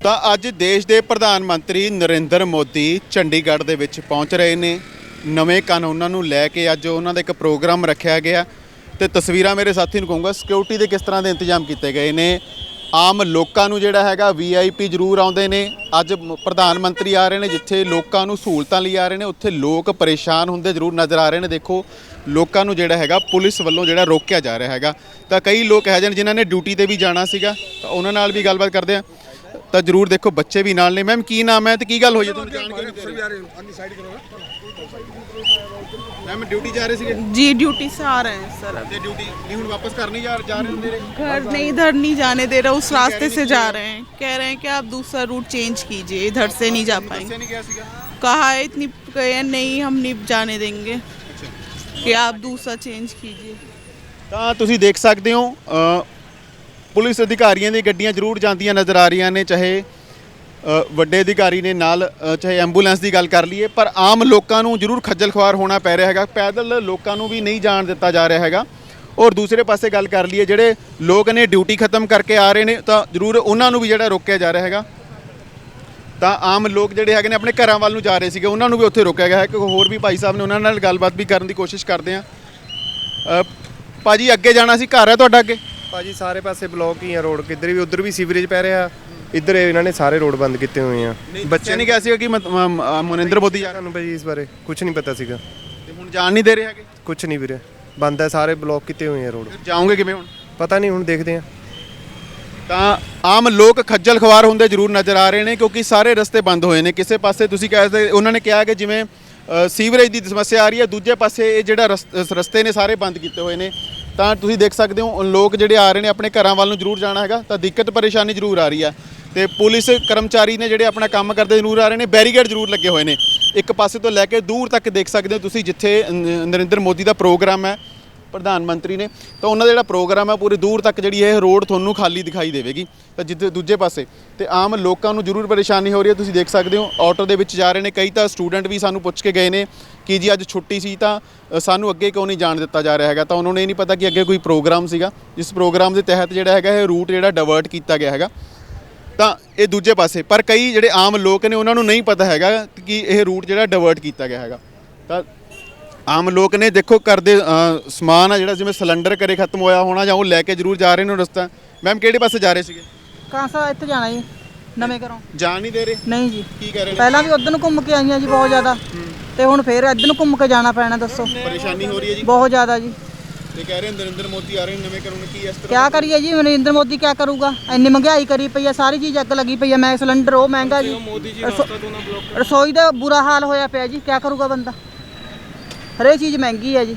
ਤਾਂ ਅੱਜ ਦੇਸ਼ ਦੇ ਪ੍ਰਧਾਨ ਮੰਤਰੀ ਨਰਿੰਦਰ ਮੋਦੀ ਚੰਡੀਗੜ੍ਹ ਦੇ ਵਿੱਚ ਪਹੁੰਚ ਰਹੇ ਨੇ। ਨਵੇਂ ਕਾਨੂੰਨਾਂ ਨੂੰ ਲੈ ਕੇ ਅੱਜ ਉਹਨਾਂ ਦਾ ਇੱਕ ਪ੍ਰੋਗਰਾਮ ਰੱਖਿਆ ਗਿਆ ਤੇ ਤਸਵੀਰਾਂ ਮੇਰੇ ਸਾਥੀ ਨੂੰ ਕਹੂੰਗਾ ਸਿਕਿਉਰਿਟੀ ਦੇ ਕਿਸ ਤਰ੍ਹਾਂ ਦੇ ਇੰਤਜ਼ਾਮ ਕੀਤੇ ਗਏ ਨੇ। ਆਮ ਲੋਕਾਂ ਨੂੰ ਜਿਹੜਾ ਹੈਗਾ ਵੀਆਈਪੀ ਜ਼ਰੂਰ ਆਉਂਦੇ ਨੇ। ਅੱਜ ਪ੍ਰਧਾਨ ਮੰਤਰੀ ਆ ਰਹੇ ਨੇ ਜਿੱਥੇ ਲੋਕਾਂ ਨੂੰ ਸਹੂਲਤਾਂ ਲਈ ਆ ਰਹੇ ਨੇ, ਉੱਥੇ ਲੋਕ ਪਰੇਸ਼ਾਨ ਹੁੰਦੇ ਜ਼ਰੂਰ ਨਜ਼ਰ ਆ ਰਹੇ ਨੇ। ਦੇਖੋ, ਲੋਕਾਂ ਨੂੰ ਜਿਹੜਾ ਹੈਗਾ ਪੁਲਿਸ ਵੱਲੋਂ ਜਿਹੜਾ ਰੋਕਿਆ ਜਾ ਰਿਹਾ ਹੈਗਾ। ਤਾਂ ਕਈ ਲੋਕ ਹੈ ਜਨ ਜਿਨ੍ਹਾਂ ਨੇ ਡਿਊਟੀ ਤੇ ਵੀ ਜਾਣਾ ਸੀਗਾ। ਤਾਂ ਉਹਨਾਂ ਨਾਲ ਵੀ ਗੱਲਬਾਤ ਕਰਦੇ ਆ ਤਾਂ ਜਰੂਰ ਦੇਖੋ ਬੱਚੇ ਵੀ ਨਾਲ ਨੇ ਮੈਮ ਕੀ ਨਾਮ ਹੈ ਤੇ ਕੀ ਗੱਲ ਹੋਈ ਹੈ ਤੁਹਾਨੂੰ ਜਾਣ ਕੇ ਮੈਮ ਡਿਊਟੀ ਜਾ ਰਹੇ ਸੀਗੇ जी ड्यूटी से आ रहे हैं सर अब ਤੇ ਡਿਊਟੀ ਨਹੀਂ ਹੁਣ ਵਾਪਸ ਕਰ ਨਹੀਂ ਜਾ ਜਾ ਰਹੇ ਹੁੰਦੇ ਨੇ घर नहीं इधर नहीं जाने दे रहा उस रास्ते से जा रहे हैं कह रहे हैं कि आप दूसरा रूट चेंज कीजिए इधर से नहीं जा पाएंगे ਦੱਸਿਆ ਨਹੀਂ ਗਿਆ ਸੀਗਾ कहा है इतनी कहे नहीं हम नहीं जाने देंगे कि आप दूसरा चेंज कीजिए ਤਾਂ ਤੁਸੀਂ ਦੇਖ ਸਕਦੇ ਹੋ ਅ, ਪੁਲਿਸ ਅਧਿਕਾਰੀਆਂ ਦੀ ਗੱਡੀਆਂ ਜ਼ਰੂਰ ਜਾਂਦੀਆਂ ਨਜ਼ਰ ਆ ਰਹੀਆਂ ਨੇ, ਚਾਹੇ ਵੱਡੇ ਅਧਿਕਾਰੀ ਨੇ ਨਾਲ ਚਾਹੇ ਐਂਬੂਲੈਂਸ ਦੀ ਗੱਲ ਕਰ ਲਈਏ, ਪਰ ਆਮ ਲੋਕਾਂ ਨੂੰ ਜ਼ਰੂਰ ਖੱਜਲ ਖੁਆਰ ਹੋਣਾ ਪੈ ਰਿਹਾ ਹੈਗਾ, ਪੈਦਲ ਲੋਕਾਂ ਨੂੰ ਵੀ ਨਹੀਂ ਜਾਣ ਦਿੱਤਾ ਜਾ ਰਿਹਾ ਹੈਗਾ। ਔਰ ਦੂਸਰੇ ਪਾਸੇ ਗੱਲ ਕਰ ਲਈਏ, ਜਿਹੜੇ ਲੋਕ ਨੇ ਡਿਊਟੀ ਖਤਮ ਕਰਕੇ ਆ ਰਹੇ ਨੇ, ਤਾਂ ਜ਼ਰੂਰ ਉਹਨਾਂ ਨੂੰ ਵੀ ਜਿਹੜਾ ਰੋਕਿਆ ਜਾ ਰਿਹਾ ਹੈਗਾ। ਤਾਂ ਆਮ ਲੋਕ ਜਿਹੜੇ ਹੈਗੇ ਨੇ, ਆਪਣੇ ਘਰਾਂ ਵੱਲ ਨੂੰ ਜਾ ਰਹੇ ਸੀਗੇ, ਉਹਨਾਂ ਨੂੰ ਵੀ ਉੱਥੇ ਰੋਕਿਆ ਗਿਆ ਹੈ ਕਿ ਹੋਰ ਵੀ ਭਾਈ ਸਾਹਿਬ ਨੇ ਉਹਨਾਂ ਨਾਲ ਗੱਲਬਾਤ ਵੀ ਕਰਨ ਦੀ ਕੋਸ਼ਿਸ਼ ਕਰਦੇ ਆ। ਭਾਜੀ, ਅੱਗੇ ਜਾਣਾ ਸੀ, ਘਰ ਹੈ ਤੁਹਾਡਾ ਅੱਗੇ? ਭਾਜੀ ਸਾਰੇ ਪਾਸੇ ਬਲੌਕ ਹੀ ਆ ਰੋਡ ਕਿੱਧਰ ਵੀ ਉਧਰ ਵੀ ਸੀਵਰੇਜ ਪੈ ਰਿਹਾ। ਇੱਧਰ ਇਹਨਾਂ ਨੇ ਸਾਰੇ ਰੋਡ ਬੰਦ ਕੀਤੇ ਹੋਏ ਆ। ਬੱਚੇ ਨਹੀਂ ਕਿਹਾ ਸੀਗਾ ਕਿ ਮਨਿੰਦਰ ਮੋਦੀ ਜਾ ਤੁਹਾਨੂੰ ਭਾਜੀ ਇਸ ਬਾਰੇ ਕੁਝ ਨਹੀਂ ਪਤਾ ਸੀਗਾ। ਤੇ ਹੁਣ ਜਾਣ ਨਹੀਂ ਦੇ ਰਹੇ ਹੈਗੇ? ਕੁਝ ਨਹੀਂ ਵੀਰੇ। ਬੰਦ ਹੈ ਸਾਰੇ ਬਲੌਕ ਕੀਤੇ ਹੋਏ ਆ ਰੋਡ ਜਾਓਗੇ ਕਿਵੇਂ ਹੁਣ? ਪਤਾ ਨਹੀਂ ਹੁਣ ਦੇਖਦੇ ਆ। ਤਾਂ ਆਮ ਲੋਕ ਖੱਜਲ ਖਵਾਰ ਹੁੰਦੇ ਜ਼ਰੂਰ ਨਜ਼ਰ ਆ ਰਹੇ ਨੇ ਕਿਉਂਕਿ ਸਾਰੇ ਰਸਤੇ ਬੰਦ ਹੋਏ ਨੇ। ਕਿਸੇ ਪਾਸੇ ਤੁਸੀਂ ਕਹਿੰਦੇ ਉਹਨਾਂ ਨੇ ਕਿਹਾ ਕਿ ਜਿਵੇਂ ਸੀਵਰੇਜ ਦੀ ਸਮੱਸਿਆ ਆ ਰਹੀ ਹੈ ਦੂਜੇ ਪਾਸੇ ਇਹ ਜਿਹੜਾ ਰਸਤੇ ਨੇ ਸਾਰੇ ਬੰਦ ਕੀਤੇ ਹੋਏ ਨੇ। ਤਾਂ ਤੁਸੀਂ ਦੇਖ ਸਕਦੇ ਹੋ, ਲੋਕ ਜਿਹੜੇ ਆ ਰਹੇ ਨੇ ਆਪਣੇ ਘਰਾਂ ਵੱਲ ਨੂੰ ਜ਼ਰੂਰ ਜਾਣਾ ਹੈਗਾ, ਤਾਂ ਦਿੱਕਤ ਪਰੇਸ਼ਾਨੀ ਜ਼ਰੂਰ ਆ ਰਹੀ ਆ ਤੇ ਪੁਲਿਸ ਕਰਮਚਾਰੀ ਨੇ ਜਿਹੜੇ ਆਪਣਾ ਕੰਮ ਕਰਦੇ ਜ਼ਰੂਰ ਆ ਰਹੇ ਨੇ ਬੈਰੀਗੇਡ ਜ਼ਰੂਰ ਲੱਗੇ ਹੋਏ ਨੇ। ਇੱਕ ਪਾਸੇ ਤੋਂ ਲੈ ਕੇ ਦੂਰ ਤੱਕ ਦੇਖ ਸਕਦੇ ਹੋ ਤੁਸੀਂ ਜਿੱਥੇ ਨਰਿੰਦਰ ਮੋਦੀ ਦਾ ਪ੍ਰੋਗਰਾਮ ਹੈ ਪ੍ਰਧਾਨ ਮੰਤਰੀ ਨੇ, ਤਾਂ ਉਹਨਾਂ ਦਾ ਜਿਹੜਾ ਪ੍ਰੋਗਰਾਮ ਹੈ ਪੂਰੇ ਦੂਰ ਤੱਕ ਜਿਹੜੀ ਇਹ ਰੋਡ ਤੁਹਾਨੂੰ ਖਾਲੀ ਦਿਖਾਈ ਦੇਵੇਗੀ। ਤਾਂ ਜਿੱਦ ਦੂਜੇ ਪਾਸੇ, ਤੇ ਆਮ ਲੋਕਾਂ ਨੂੰ ਜ਼ਰੂਰ ਪਰੇਸ਼ਾਨੀ ਹੋ ਰਹੀ ਹੈ, ਤੁਸੀਂ ਦੇਖ ਸਕਦੇ ਹੋ, ਆਟੋ ਦੇ ਵਿੱਚ ਜਾ ਰਹੇ ਨੇ, ਕਈ ਤਾਂ ਸਟੂਡੈਂਟ ਵੀ ਸਾਨੂੰ ਪੁੱਛ ਕੇ ਗਏ ਨੇ ਕਿ ਜੀ ਅੱਜ ਛੁੱਟੀ ਸੀ ਤਾਂ ਸਾਨੂੰ ਅੱਗੇ ਕਿਉਂ ਨਹੀਂ ਜਾਣ ਦਿੱਤਾ ਜਾ ਰਿਹਾ ਹੈਗਾ? ਤਾਂ ਉਹਨਾਂ ਨੂੰ ਇਹ ਨਹੀਂ ਪਤਾ ਕਿ ਅੱਗੇ ਕੋਈ ਪ੍ਰੋਗਰਾਮ ਸੀਗਾ, ਜਿਸ ਪ੍ਰੋਗਰਾਮ ਦੇ ਤਹਿਤ ਜਿਹੜਾ ਹੈਗਾ ਇਹ ਰੂਟ ਜਿਹੜਾ ਡਾਇਵਰਟ ਕੀਤਾ ਗਿਆ ਹੈਗਾ। ਤਾਂ ਇਹ ਦੂਜੇ ਪਾਸੇ, ਪਰ ਕਈ ਜਿਹੜੇ ਆਮ ਲੋਕ ਨੇ, ਉਹਨਾਂ ਨੂੰ ਨਹੀਂ ਪਤਾ ਹੈਗਾ ਕਿ ਇਹ ਰੂਟ ਜਿਹੜਾ ਡਾਇਵਰਟ ਕੀਤਾ ਗਿਆ ਹੈਗਾ। ਤਾਂ ਆਮ ਲੋਕ ਨੇ ਦੇਖੋ ਕਰਦੇ ਸਮਾਨ ਆ ਜਿਹੜਾ ਜਿਵੇਂ ਸਿਲੰਡਰ ਘਰੇ ਖਤਮ ਹੋਇਆ ਹੋਣਾ ਜਾਂ ਉਹ ਲੈ ਕੇ ਜ਼ਰੂਰ ਜਾ ਰਹੇ ਨੇ ਉਹ ਰਸਤਾ। ਮੈਮ ਕਿਹੜੇ ਪਾਸੇ ਜਾ ਰਹੇ ਸੀਗੇ? ਕਾਂ ਸਾ ਇੱਥੇ ਜਾਣਾ ਜੀ ਨਵੇਂ ਘਰੋਂ। ਜਾਣ ਨਹੀਂ ਦੇ ਰਹੇ? ਨਹੀਂ ਜੀ। ਕੀ ਕਰ ਰਹੇ ਨੇ? ਪਹਿਲਾਂ ਵੀ ਉਧਰ ਨੂੰ ਘੁੰਮ ਕੇ ਆਈਆਂ ਜੀ ਬਹੁਤ ਜ਼ਿਆਦਾ। ਤੇ ਹੁਣ ਫੇਰ ਇੱਧਰ ਨੂੰ ਘੁੰਮ ਕੇ ਜਾਣਾ ਪੈਣਾ ਦੱਸੋ। ਪਰੇਸ਼ਾਨੀ ਹੋ ਰਹੀ ਹੈ ਜੀ। ਬਹੁਤ ਜ਼ਿਆਦਾ ਜੀ। ਤੇ ਕਹਿ ਰਹੇ ਨਰਿੰਦਰ ਮੋਦੀ ਆ ਰਹੇ ਨੇ ਨਵੇਂ ਕਾਨੂੰਨ ਕੀ ਇਸ ਤਰ੍ਹਾਂ ਕਿਆ ਕਰੀਏ ਜੀ ਨਰਿੰਦਰ ਮੋਦੀ ਕਿਆ ਕਰੂਗਾ? ਇੰਨੀ ਮਹਿੰਗਾਈ ਕਰੀ ਪਈ ਆ ਸਾਰੀ ਚੀਜ਼ ਅੱਗ ਲੱਗੀ ਪਈ ਆ ਮੈਂ ਸਿਲੰਡਰ ਉਹ ਮਹਿੰਗਾ ਜੀ। ਰਸੋ- ਰਸੋਈ ਦਾ ਬੁਰਾ ਹਾਲ ਹੋਇਆ ਪਿਆ ਜੀ ਕਿਆ ਕਰੂਗਾ ਬੰਦਾ? ਹਰੇਕ ਚੀਜ਼ ਮਹਿੰਗੀ ਹੈ ਜੀ।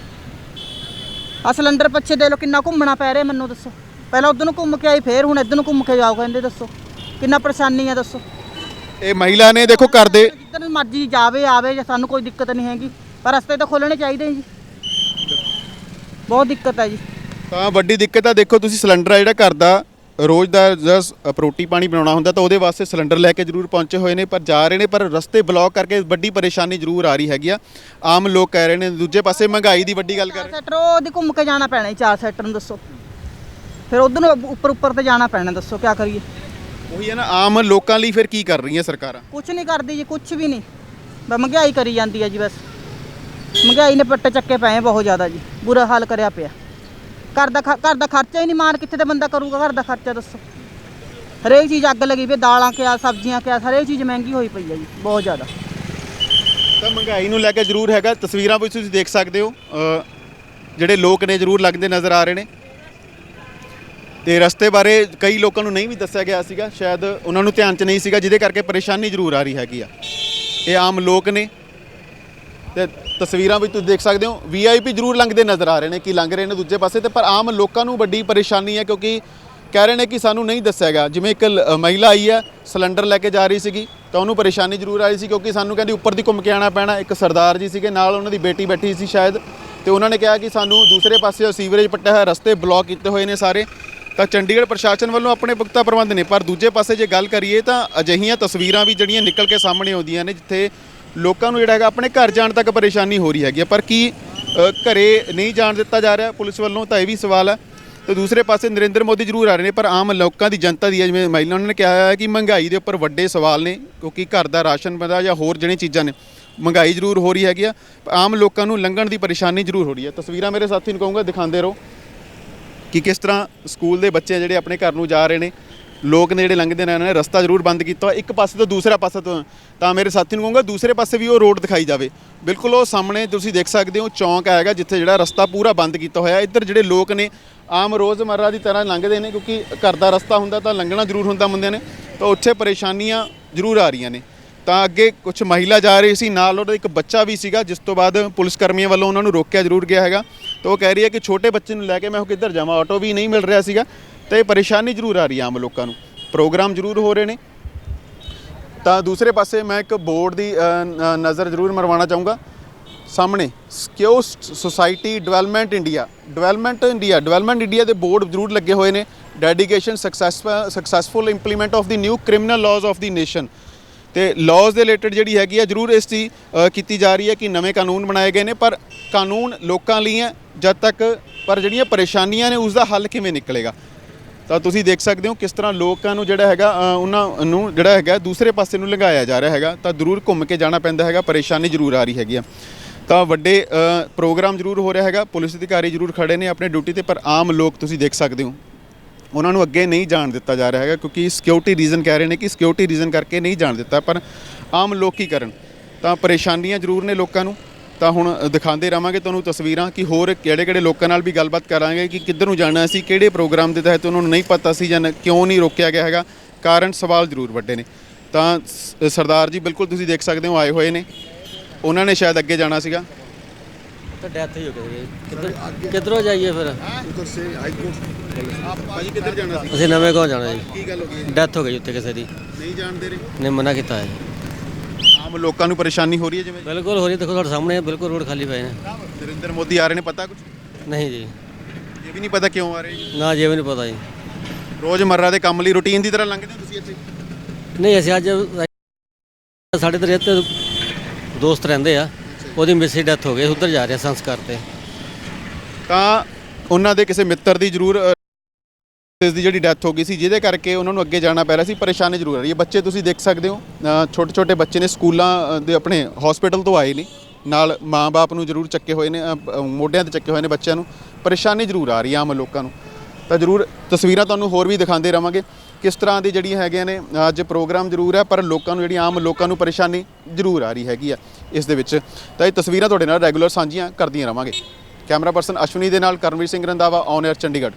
ਆ ਸਿਲੰਡਰ ਪਿੱਛੇ ਦੇ ਲੋ ਕਿੰਨਾ ਘੁੰਮਣਾ ਪੈ ਰਿਹਾ ਮੈਨੂੰ ਦੱਸੋ। ਪਹਿਲਾਂ ਉਧਰ ਨੂੰ ਘੁੰਮ ਕੇ ਆਈ ਫੇਰ ਹੁਣ ਇੱਧਰ ਨੂੰ ਘੁੰਮ ਕੇ ਜਾਓ ਕਹਿੰਦੇ ਦੱਸੋ। ਕਿੰਨਾ ਪਰੇਸ਼ਾਨੀ ਆ ਦੱਸੋ। ਇਹ ਮਹਿਲਾ ਨੇ ਦੇਖੋ ਕਰਦੇ ਜਿੱਧਰ ਮਰਜ਼ੀ ਜਾਵੇ ਆਵੇ ਜਾਂ ਸਾਨੂੰ ਕੋਈ ਦਿੱਕਤ ਨਹੀਂ ਹੈਗੀ। ਪਰ ਰਸਤੇ ਤਾਂ ਖੋਲਣੇ ਚਾਹੀਦੇ ਜੀ। ਬਹੁਤ ਦਿੱਕਤ ਹੈ ਜੀ। ਤਾਂ ਵੱਡੀ ਦਿੱਕਤ ਆ ਦੇਖੋ ਤੁਸੀਂ ਸਿਲੰਡਰ ਆ ਜਿਹੜਾ ਘਰ ਦਾ ਰੋਜ਼ ਦਾ ਜਸ ਰੋਟੀ ਪਾਣੀ ਬਣਾਉਣਾ ਹੁੰਦਾ ਤਾਂ ਉਹਦੇ ਵਾਸਤੇ ਸਿਲੰਡਰ ਲੈ ਕੇ ਜ਼ਰੂਰ ਪਹੁੰਚੇ ਹੋਏ ਨੇ ਪਰ ਜਾ ਰਹੇ ਨੇ ਪਰ ਰਸਤੇ ਬਲੌਕ ਕਰਕੇ ਵੱਡੀ ਪਰੇਸ਼ਾਨੀ ਜ਼ਰੂਰ ਆ ਰਹੀ ਹੈਗੀ ਆ। ਆਮ ਲੋਕ ਕਹਿ ਰਹੇ ਨੇ ਦੂਜੇ ਪਾਸੇ ਮਹਿੰਗਾਈ ਦੀ ਵੱਡੀ ਗੱਲ ਕਰ ਰਹੇ ਸੈਕਟਰ ਉਹਦੀ ਘੁੰਮ ਕੇ ਜਾਣਾ ਪੈਣਾ ਜੀ ਚਾਰ ਸੈਕਟਰ ਨੂੰ ਦੱਸੋ। ਫਿਰ ਉਧਰ ਨੂੰ ਉੱਪਰ ਉੱਪਰ ਤੇ ਜਾਣਾ ਪੈਣਾ ਦੱਸੋ ਕੀ ਕਰੀਏ। ਉਹੀ ਹੈ ਨਾ ਆਮ ਲੋਕਾਂ ਲਈ ਫਿਰ ਕੀ ਕਰ ਰਹੀਆਂ ਸਰਕਾਰਾਂ? ਕੁਝ ਨਹੀਂ ਕਰਦੀ ਜੀ ਕੁਝ ਵੀ ਨਹੀਂ। ਬਸ ਮਹਿੰਗਾਈ ਕਰੀ ਜਾਂਦੀ ਹੈ ਜੀ ਬਸ। ਮਹਿੰਗਾਈ ਨੇ ਪੱਟੇ ਚੱਕੇ ਪਏ ਬਹੁਤ ਜ਼ਿਆਦਾ ਜੀ ਬੁਰਾ ਹਾਲ ਕਰਿਆ ਪਿਆ। ਘਰ ਦਾ ਖ- ਘਰ ਦਾ ਖਰਚਾ ਹੀ ਨਹੀਂ ਮਾਰ ਕਿੱਥੇ ਤੇ ਬੰਦਾ ਕਰੂਗਾ? ਘਰ ਦਾ ਖਰਚਾ ਦੱਸੋ। ਹਰੇਕ ਚੀਜ਼ ਅੱਗ ਲੱਗੀ ਪਈ ਦਾਲਾਂ ਕਿਆ ਸਬਜ਼ੀਆਂ ਕਿਆ ਹਰੇਕ ਚੀਜ਼ ਮਹਿੰਗੀ ਹੋਈ ਪਈ ਹੈ ਜੀ ਬਹੁਤ ਜ਼ਿਆਦਾ। ਤਾਂ ਮਹਿੰਗਾਈ ਨੂੰ ਲੈ ਕੇ ਜ਼ਰੂਰ ਹੈਗਾ ਤਸਵੀਰਾਂ ਵਿੱਚ ਤੁਸੀਂ ਦੇਖ ਸਕਦੇ ਹੋ। ਅ, ਜਿਹੜੇ ਲੋਕ ਨੇ ਜ਼ਰੂਰ ਲੱਗਦੇ ਨਜ਼ਰ ਆ ਰਹੇ ਨੇ। ਤੇ ਰਸਤੇ ਬਾਰੇ ਕਈ ਲੋਕਾਂ ਨੂੰ ਨਹੀਂ ਵੀ ਦੱਸਿਆ ਗਿਆ ਸੀਗਾ ਸ਼ਾਇਦ ਉਹਨਾਂ ਨੂੰ ਧਿਆਨ 'ਚ ਨਹੀਂ ਸੀਗਾ ਜਿਹਦੇ ਕਰਕੇ ਪਰੇਸ਼ਾਨੀ ਜ਼ਰੂਰ ਆ ਰਹੀ ਹੈਗੀ ਆ। ਇਹ ਆਮ ਲੋਕ ਨੇ ਤੇ ਤਸਵੀਰਾਂ ਵਿੱਚ ਤੁਸੀਂ ਦੇਖ ਸਕਦੇ ਹੋ। ਵੀਆਈਪੀ ਜ਼ਰੂਰ ਲੰਘਦੇ ਨਜ਼ਰ ਆ ਰਹੇ ਨੇ, ਕਿ ਲੰਘ ਰਹੇ ਨੇ ਦੂਜੇ ਪਾਸੇ ਤੇ, ਪਰ ਆਮ ਲੋਕਾਂ ਨੂੰ ਵੱਡੀ ਪਰੇਸ਼ਾਨੀ ਹੈ ਕਿਉਂਕਿ ਕਹਿ ਰਹੇ ਨੇ ਕਿ ਸਾਨੂੰ ਨਹੀਂ ਦੱਸਿਆ ਗਿਆ। ਜਿਵੇਂ ਇੱਕ ਲ- ਮਹਿਲਾ ਆਈ ਹੈ, ਸਿਲੰਡਰ ਲੈ ਕੇ ਜਾ ਰਹੀ ਸੀਗੀ, ਤਾਂ ਉਹਨੂੰ ਪਰੇਸ਼ਾਨੀ ਜ਼ਰੂਰ ਆ ਰਹੀ ਸੀ ਕਿਉਂਕਿ ਸਾਨੂੰ ਕਹਿੰਦੀ ਉੱਪਰ ਦੀ ਘੁੰਮ ਕੇ ਆਣਾ ਪੈਣਾ, ਇੱਕ ਸਰਦਾਰ ਜੀ ਸੀਗੇ, ਨਾਲ ਉਹਨਾਂ ਦੀ ਬੇਟੀ ਬੈਠੀ ਸੀ ਸ਼ਾਇਦ, ਤੇ ਉਹਨਾਂ ਨੇ ਕਿਹਾ ਕਿ ਸਾਨੂੰ ਦੂਸਰੇ ਪਾਸੇ ਸੀਵਰੇਜ ਪੱਟਿਆ ਹੋਇਆ, ਰਸਤੇ ਬਲੌਕ ਕੀਤੇ ਹੋਏ ਨੇ ਸਾਰੇ, ਤਾਂ ਚੰਡੀਗੜ੍ਹ ਪ੍ਰਸ਼ਾਸਨ ਵੱਲੋਂ ਆਪਣੇ ਪੁਖਤਾ ਪ੍ਰਬੰਧ ਨੇ, ਪਰ ਦੂਜੇ ਪਾਸੇ ਜੇ ਗੱਲ ਕਰੀਏ ਤਾਂ ਅਜਿਹੀਆਂ ਤਸਵੀਰਾਂ ਵੀ ਜਿਹੜੀਆਂ ਨਿਕਲ ਕੇ ਸਾਹਮਣੇ ਆਉਂਦੀਆਂ ਨੇ, ਜਿੱਥੇ ਲੋਕਾਂ ਨੂੰ ਜਿਹੜਾ ਹੈਗਾ ਆਪਣੇ ਘਰ ਜਾਣ ਤੱਕ ਪਰੇਸ਼ਾਨੀ ਹੋ ਰਹੀ ਹੈਗੀ ਆ। ਪਰ ਕੀ ਅ, ਘਰੇ ਨਹੀਂ ਜਾਣ ਦਿੱਤਾ ਜਾ ਰਿਹਾ ਪੁਲਿਸ ਵੱਲੋਂ ਤਾਂ ਇਹ ਵੀ ਸਵਾਲ ਹੈ। ਤੇ ਦੂਸਰੇ ਪਾਸੇ ਨਰਿੰਦਰ ਮੋਦੀ ਜ਼ਰੂਰ ਆ ਰਹੇ ਨੇ ਪਰ ਆਮ ਲੋਕਾਂ ਦੀ ਜਨਤਾ ਦੀ ਹੈ, ਜਿਵੇਂ ਮਹਿਲਾ ਉਹਨਾਂ ਨੇ ਕਿਹਾ ਹੈ ਕਿ ਮਹਿੰਗਾਈ ਦੇ ਉੱਪਰ ਵੱਡੇ ਸਵਾਲ ਨੇ ਕਿਉਂਕਿ ਘਰ ਦਾ ਰਾਸ਼ਨ ਬੰਦਾ ਜਾਂ ਹੋਰ ਜਿਹੜੀਆਂ ਚੀਜ਼ਾਂ ਨੇ ਮਹਿੰਗਾਈ ਜ਼ਰੂਰ ਹੋ ਰਹੀ ਹੈਗੀ ਆ। ਪਰ ਆਮ ਲੋਕਾਂ ਨੂੰ ਲੰਘਣ ਦੀ ਪਰੇਸ਼ਾਨੀ ਜ਼ਰੂਰ ਹੋ ਰਹੀ ਹੈ। ਤਸਵੀਰਾਂ ਮੇਰੇ ਸਾਥੀ ਨੂੰ ਕਹੂੰਗਾ ਦਿਖਾਉਂਦੇ ਰਹੋ ਕਿ ਕਿਸ ਤਰ੍ਹਾਂ ਸਕੂਲ ਦੇ ਬੱਚੇ ਜਿਹੜੇ ਆਪਣੇ ਘਰ ਨੂੰ ਜਾ ਰਹੇ ਨੇ ਲੋਕ ਨੇ ਜਿਹੜੇ ਲੰਘਦੇ ਨੇ, ਉਹਨਾਂ ਨੇ ਰਸਤਾ ਜ਼ਰੂਰ ਬੰਦ ਕੀਤਾ ਹੋਇਆ। ਇੱਕ ਪਾਸੇ ਤੋਂ ਦੂਸਰਾ ਪਾਸੇ ਤੋਂ ਤਾਂ ਮੇਰੇ ਸਾਥੀ ਨੂੰ ਕਹੂੰਗਾ, ਦੂਸਰੇ ਪਾਸੇ ਵੀ ਉਹ ਰੋਡ ਦਿਖਾਈ ਜਾਵੇ। ਬਿਲਕੁਲ ਉਹ ਸਾਹਮਣੇ ਤੁਸੀਂ ਦੇਖ ਸਕਦੇ ਹੋ, ਚੌਂਕ ਹੈਗਾ ਜਿੱਥੇ ਜਿਹੜਾ ਰਸਤਾ ਪੂਰਾ ਬੰਦ ਕੀਤਾ ਹੋਇਆ। ਇੱਧਰ ਜਿਹੜੇ ਲੋਕ ਨੇ, ਆਮ ਰੋਜ਼ਮਰਰਾ ਦੀ ਤਰ੍ਹਾਂ ਲੰਘਦੇ ਨੇ, ਕਿਉਂਕਿ ਘਰ ਦਾ ਰਸਤਾ ਹੁੰਦਾ ਤਾਂ ਲੰਘਣਾ ਜ਼ਰੂਰ ਹੁੰਦਾ ਬੰਦਿਆਂ ਨੇ। ਤਾਂ ਉੱਥੇ ਪਰੇਸ਼ਾਨੀਆਂ ਜ਼ਰੂਰ ਆ ਰਹੀਆਂ ਨੇ। ਤਾਂ ਅੱਗੇ ਕੁਝ ਮਹਿਲਾ ਜਾ ਰਹੀ ਸੀ, ਨਾਲ ਉਹਦਾ ਇੱਕ ਬੱਚਾ ਵੀ ਸੀਗਾ, ਜਿਸ ਤੋਂ ਬਾਅਦ ਪੁਲਿਸ ਕਰਮੀਆਂ ਵੱਲੋਂ ਉਹਨਾਂ ਨੂੰ ਰੋਕਿਆ ਜ਼ਰੂਰ ਗਿਆ ਹੈਗਾ। ਤਾਂ ਉਹ ਕਹਿ ਰਹੀ ਹੈ ਕਿ ਛੋਟੇ ਬੱਚੇ ਨੂੰ ਲੈ ਕੇ ਮੈਂ ਉਹ ਕਿੱਧਰ ਜਾਵਾਂ, ਆਟੋ ਵੀ ਨਹੀਂ ਮਿਲ ਰਿਹਾ ਸੀਗਾ। ਤਾਂ ਇਹ ਪਰੇਸ਼ਾਨੀ ਜ਼ਰੂਰ ਆ ਰਹੀ ਹੈ ਆਮ ਲੋਕਾਂ ਨੂੰ। ਪ੍ਰੋਗਰਾਮ ਜ਼ਰੂਰ ਹੋ ਰਹੇ ਨੇ। ਤਾਂ ਦੂਸਰੇ ਪਾਸੇ ਮੈਂ ਇੱਕ ਬੋਰਡ ਦੀ ਨਜ਼ਰ ਜ਼ਰੂਰ ਮਰਵਾਉਣਾ ਚਾਹੂੰਗਾ। ਸਾਹਮਣੇ secure society development India. Development India development India ਦੇ ਬੋਰਡ ਜ਼ਰੂਰ ਲੱਗੇ ਹੋਏ ਨੇ। Dedication successful implement of the new criminal laws of the nation. ਤੇ ਲਾਜ਼ ਦੇ ਰਿਲੇਟਡ ਜਿਹੜੀ ਹੈਗੀ ਆ, ਜ਼ਰੂਰ ਇਸ ਦੀ ਕੀਤੀ ਜਾ ਰਹੀ ਹੈ ਕਿ ਨਵੇਂ ਕਾਨੂੰਨ ਬਣਾਏ ਗਏ ਨੇ। ਪਰ ਕਾਨੂੰਨ ਲੋਕਾਂ ਲਈ ਹੈ, ਜਦ ਤੱਕ, ਪਰ ਜਿਹੜੀਆਂ ਪਰੇਸ਼ਾਨੀਆਂ ਨੇ ਉਸ ਦਾ ਹੱਲ ਕਿਵੇਂ ਨਿਕਲੇਗਾ? ਤਾਂ ਤੁਸੀਂ ਦੇਖ ਸਕਦੇ ਹੋ ਕਿਸ ਤਰ੍ਹਾਂ ਲੋਕਾਂ ਨੂੰ ਜਿਹੜਾ ਹੈਗਾ ਉਹਨਾਂ ਨੂੰ ਜਿਹੜਾ ਹੈਗਾ, ਦੂਸਰੇ ਪਾਸੇ ਨੂੰ ਲੰਘਾਇਆ ਜਾ ਰਿਹਾ ਹੈਗਾ। ਤਾਂ ਜ਼ਰੂਰ ਘੁੰਮ ਕੇ ਜਾਣਾ ਪੈਂਦਾ ਹੈਗਾ, ਪਰੇਸ਼ਾਨੀ ਜ਼ਰੂਰ ਆ ਰਹੀ ਹੈਗੀ ਆ। ਤਾਂ ਵੱਡੇ ਪ੍ਰੋਗਰਾਮ ਜ਼ਰੂਰ ਹੋ ਰਿਹਾ ਹੈਗਾ, ਪੁਲਿਸ ਅਧਿਕਾਰੀ ਜ਼ਰੂਰ ਖੜੇ ਨੇ ਆਪਣੇ ਡਿਊਟੀ ਤੇ, ਪਰ ਆਮ ਲੋਕ ਤੁਸੀਂ ਦੇਖ ਸਕਦੇ ਹੋ, ਉਹਨਾਂ ਨੂੰ ਅੱਗੇ ਨਹੀਂ ਜਾਣ ਦਿੱਤਾ ਜਾ ਰਿਹਾ ਹੈਗਾ, ਕਿਉਂਕਿ ਸਿਕਿਉਰਿਟੀ ਰੀਜ਼ਨ ਕਹਿ ਰਹੇ ਨੇ ਕਿ ਸਿਕਿਉਰਿਟੀ ਰੀਜ਼ਨ ਕਰਕੇ ਨਹੀਂ ਜਾਣ ਦਿੱਤਾ, ਪਰ ਆਮ ਲੋਕ ਕੀ ਕਰਨ? ਤਾਂ ਪਰੇਸ਼ਾਨੀਆਂ ਜ਼ਰੂਰ ਨੇ ਲੋਕਾਂ ਨੂੰ। ਤਾਂ ਹੁਣ ਦਿਖਾਉਂਦੇ ਰਵਾਂਗੇ ਤੁਹਾਨੂੰ ਤਸਵੀਰਾਂ ਕਿ ਹੋਰ ਕਿਹੜੇ ਕਿਹੜੇ ਲੋਕਾਂ ਨਾਲ ਵੀ ਗੱਲਬਾਤ ਕਰਾਂਗੇ ਕਿ ਕਿੱਧਰ ਨੂੰ ਜਾਣਾ ਸੀ ਕਿਹੜੇ ਪ੍ਰੋਗਰਾਮ ਦੇ ਤਹਿਤ ਉਹਨਾਂ ਨੂੰ ਨਹੀਂ ਪਤਾ ਸੀ ਜਾਂ ਕਿਉਂ ਨਹੀਂ ਰੋਕਿਆ ਗਿਆ ਹੈਗਾ। ਕਾਰਨ ਸਵਾਲ ਜ਼ਰੂਰ ਵੱਡੇ ਨੇ। ਤਾਂ ਸ- ਸਰਦਾਰ ਜੀ ਬਿਲਕੁਲ ਤੁਸੀਂ ਦੇਖ ਸਕਦੇ ਹੋ ਆਏ ਹੋਏ ਨੇ। ਉਹਨਾਂ ਨੇ ਸ਼ਾਇਦ ਅੱਗੇ ਜਾਣਾ ਸੀਗਾ। ਤਾਂ ਡੈਥ ਹੀ ਹੋ ਗਈ ਕਿੱਧਰ ਕਿੱਧਰੋਂ ਜਾਈਏ ਫਿਰ? ਆਪ ਭਾਜੀ ਕਿੱਧਰ ਜਾਣਾ ਸੀ? ਅਸੀਂ ਨਵੇਂ ਕੋਲ ਜਾਣਾ ਜੀ। ਕੀ ਗੱਲ ਹੋ ਗਈ? ਡੈਥ ਹੋ ਗਈ ਉੱਥੇ ਕਿਸੇ ਦੀ। ਨਹੀਂ ਜਾਣਦੇ ਰਹੇ ਨੇ ਮਨਾ ਕੀਤਾ ਹੈ। ਆਮ ਲੋਕਾਂ ਨੂੰ ਪਰੇਸ਼ਾਨੀ ਹੋ ਰਹੀ ਹੈ ਜਿਵੇਂ? ਬਿਲਕੁਲ ਹੋ ਰਹੀ ਦੇਖੋ ਤੁਹਾਡੇ ਸਾਹਮਣੇ ਹੈ, ਬਿਲਕੁਲ ਰੋਡ ਖਾਲੀ ਪਏ ਨੇ। ਨਰਿੰਦਰ ਮੋਦੀ ਆ ਰਹੇ ਨੇ ਪਤਾ ਕੁਝ ਨਹੀਂ ਜੀ। ਇਹ ਵੀ ਨਹੀਂ ਪਤਾ ਕਿਉਂ ਆ ਰਹੇ? ਜੀ ਨਾ ਜੇ ਵੀ ਨਹੀਂ ਪਤਾ ਜੀ। ਰੋਜ਼ਮਰਰਾ ਦੇ ਕੰਮ ਲਈ ਰੁਟੀਨ ਦੀ ਤਰ੍ਹਾਂ ਲੰਘਦੇ ਹੋ ਤੁਸੀਂ ਇੱਥੇ? ਨਹੀਂ ਅਸੀਂ ਅੱਜ ਸਾਡੇ ਤੇ ਇੱਥੇ ਦੋਸਤ ਰਹਿੰਦੇ ਆ। ਉਹਦੀ ਮਿਸੀ ਡੈਥ ਹੋ ਗਈ ਉੱਧਰ ਜਾ ਰਿਹਾ ਸੰਸਕਾਰ ਤੇ। ਤਾਂ ਉਹਨਾਂ ਦੇ ਕਿਸੇ ਮਿੱਤਰ ਦੀ ਜ਼ਰੂਰ ਅ, ਇਸ ਦੀ ਜਿਹੜੀ ਡੈਥ ਹੋ ਗਈ ਸੀ, ਜਿਹਦੇ ਕਰਕੇ ਉਹਨਾਂ ਨੂੰ ਅੱਗੇ ਜਾਣਾ ਪੈ ਰਿਹਾ ਸੀ, ਪਰੇਸ਼ਾਨੀ ਜ਼ਰੂਰ ਆ ਰਹੀ ਹੈ। ਬੱਚੇ ਤੁਸੀਂ ਦੇਖ ਸਕਦੇ ਹੋ ਛੋਟੇ ਛੋਟੇ ਬੱਚੇ ਨੇ ਸਕੂਲਾਂ ਦੇ ਆਪਣੇ ਹਸਪੀਟਲ ਤੋਂ ਆਏ ਨੇ। ਨਾਲ ਮਾਂ-ਬਾਪ ਨੂੰ ਜ਼ਰੂਰ ਚੱਕੇ ਹੋਏ ਨੇ ਮੋਢਿਆਂ ਤੇ ਚੱਕੇ ਹੋਏ ਨੇ ਬੱਚਿਆਂ ਨੂੰ। ਪਰੇਸ਼ਾਨੀ ਜ਼ਰੂਰ ਆ ਰਹੀ ਹੈ ਆਮ ਲੋਕਾਂ ਨੂੰ। ਤਾਂ ਜ਼ਰੂਰ ਤਸਵੀਰਾਂ ਤੁਹਾਨੂੰ ਹੋਰ ਵੀ ਦਿਖਾਉਂਦੇ ਰਵਾਂਗੇ ਕਿਸ ਤਰ੍ਹਾਂ ਦੀ ਜਿਹੜੀਆਂ ਹੈਗੀਆਂ ਨੇ, ਅੱਜ ਪ੍ਰੋਗਰਾਮ ਜ਼ਰੂਰ ਹੈ, ਪਰ ਲੋਕਾਂ ਨੂੰ ਜਿਹੜੀ ਆਮ ਲੋਕਾਂ ਨੂੰ ਪਰੇਸ਼ਾਨੀ ਜ਼ਰੂਰ ਆ ਰਹੀ ਹੈਗੀ ਆ ਇਸ ਦੇ ਵਿੱਚ। ਤਾਂ ਇਹ ਤਸਵੀਰਾਂ ਤੁਹਾਡੇ ਨਾਲ ਰੈਗੂਲਰ ਸਾਂਝੀਆਂ ਕਰਦੀਆਂ ਰਵਾਂਗੇ। ਕੈਮਰਾ ਪਰਸਨ ਅਸ਼ਵਨੀ ਦੇ ਨਾਲ ਕਰਮਵੀਰ ਸਿੰਘ ਰੰਦਾਵਾ ਔਨ 에ਅਰ ਚੰਡੀਗੜ੍ਹ।